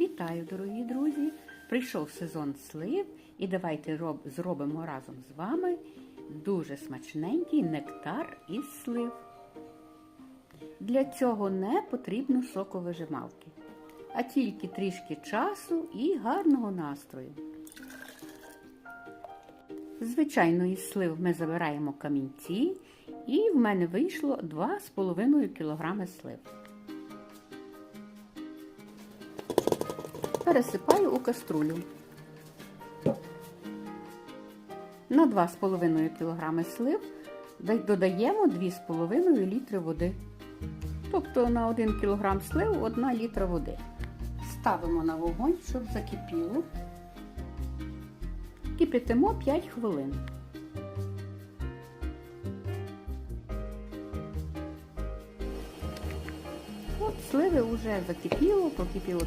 Вітаю, дорогі друзі! Прийшов сезон слив, і давайте роб- зробимо разом з вами дуже смачненький нектар із слив. Для цього не потрібно соковижималки, а тільки трішки часу і гарного настрою. Звичайно, із слив ми забираємо камінці, і в мене вийшло 2,5 кг слив. Пересипаю у каструлю. На 2,5 кг слив додаємо 2,5 літри води. Тобто на 1 кг слив 1 літра води. Ставимо на вогонь, щоб закипіло. Кипятимо 5 хвилин. От сливи вже закипіло, прокипіло